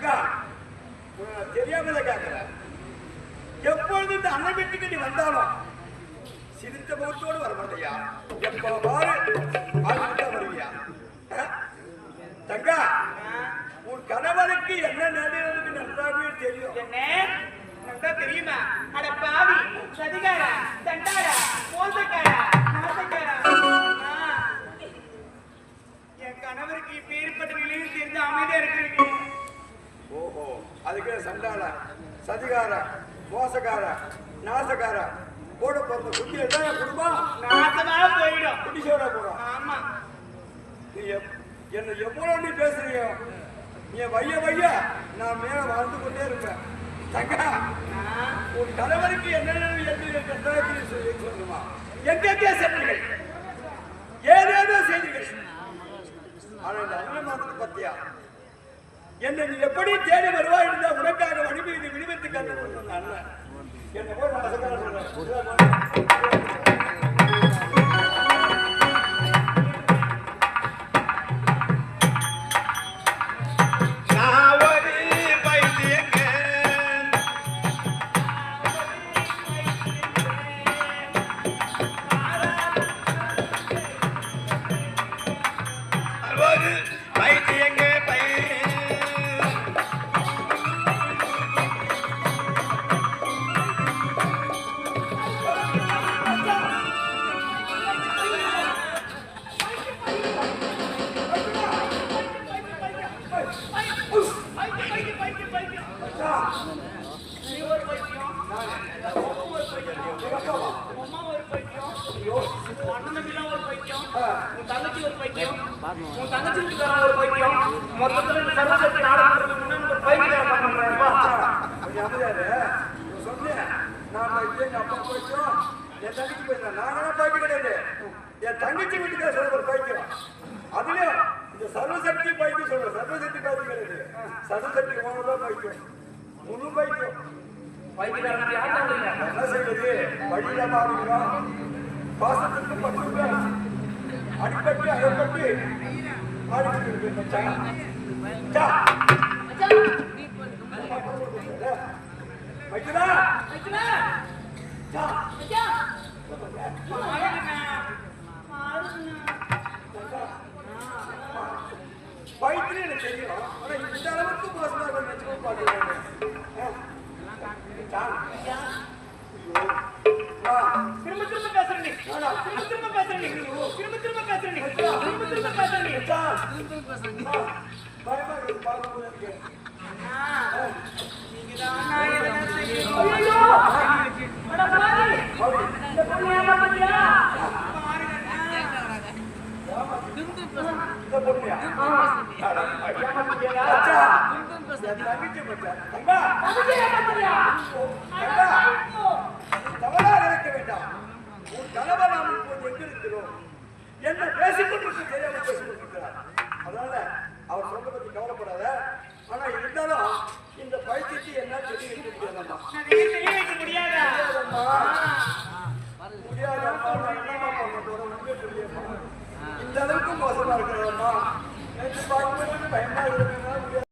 தங்கா தெரியாமல கேட்கிறேன் எப்பொழுது இந்த அண்ணன் வீட்டுக்கு நீ வந்தாலும் சிரித்த முகத்தோடு வர மாட்டியா எப்ப பாரு வருவியா? தங்கா உன் கணவனுக்கு என்ன நேரிடுறதுக்கு நன்றாகவே தெரியும். என்ன? தெரியுமா? அட பாவி சதிகாரா தண்டாரா மோசக்காரா அதுக்கு சண்டாள சதிகார மோசக்கார நாசக்கார கூட பிறந்த குட்டி எல்லாம் என் குடும்பம் நாசமா போயிடும். குட்டி சோட போறோம் ஆமா. நீ என்னை எவ்வளவு நீ பேசுறியோ நீ வைய வைய நான் மேல வாழ்ந்து கொண்டே இருப்பேன். தங்கா. உன் கணவருக்கு என்னென்ன என்று சொல்லுமா எங்கெங்கே சென்றீர்கள் என்னை நீ எப்படி தேடி வருவாய் இருந்தா உனக்காக வடிவீதி விடுவித்து கண்டு கொண்டு அண்ணன் என்ன போய் உன் அண்ணன் ஒரு பைத்தியம் உன் தங்கச்சி ஒரு பைத்தியம் உன் தங்கச்சி வீட்டுக்காரன் ஒரு பைத்தியம் மொத்தத்துல இந்த சர்வசக்தி முன்னாடி ஒரு பைத்தியம் நான் சொன்னேன், நான் எங்க அப்பா போயிட்டோம், என் தங்கச்சி போயிட்டா. நாங்கெல்லாம் பைக்கு கிடையாது. என் தங்கச்சி வீட்டுக்கார சொல்ற ஒரு பைத்தியம். அதுலயும் இந்த சர்வசக்தி பைத்தியம் சொல்றேன். சர்வசக்தி பைத்தியம் கிடையாது. சர்வசக்தி மோனதான் பைத்தியம். முழு பைத்தியம். பைத்தியக்காரன் என்ன செய்வது? வழியில பாருங்க பாசத்துக்கு பத்து பேர். அடிபட்டு அகப்பட்டு ஆடிக்கிட்டு இருக்கு மச்சான். சா. வைக்கிறா சா. வயிற்றுல எனக்கு தெரியும் ஆனா இந்த அளவுக்கு மோசமா இருக்கும் நினைச்சு பாக்குறேன் திரும்ப திரும்ப பேசுறேன் நீ. திரும்ப திரும்ப பேசுறேன் நீ. திரும்ப திரும்ப பேசுறேன் நீ. திரும்ப திரும்ப பேசுறேன் நீ. பயமா இருக்கு பார்க்கும்போது எனக்கு. நீங்கதான் நான் எதனா செய்யணும். ஐயோ! அட! இந்த பொண்ணு. இந்த பொண்ணுயா? அச்சா, தவறாக வேண்டாம். உன் கணவர் நாம் இப்போது எங்க இருக்கிறோம்? என்ன பேசிக் தெரியாம பேசிக்கொண்டிருக்கிறார். அதனால அவர் சொல்ற பத்தி கவலைப்படாத. ஆனா இருந்தாலும் இந்த பயிற்சிக்கு என்ன தெரிய வைக்க முடியாதம்மா. அதையும் முடியாதம்மா. நான் பண்ண போறேன்? இந்த அளவுக்கு மோசமா இருக்கிறதம்மா நேற்று பார்க்கும்போது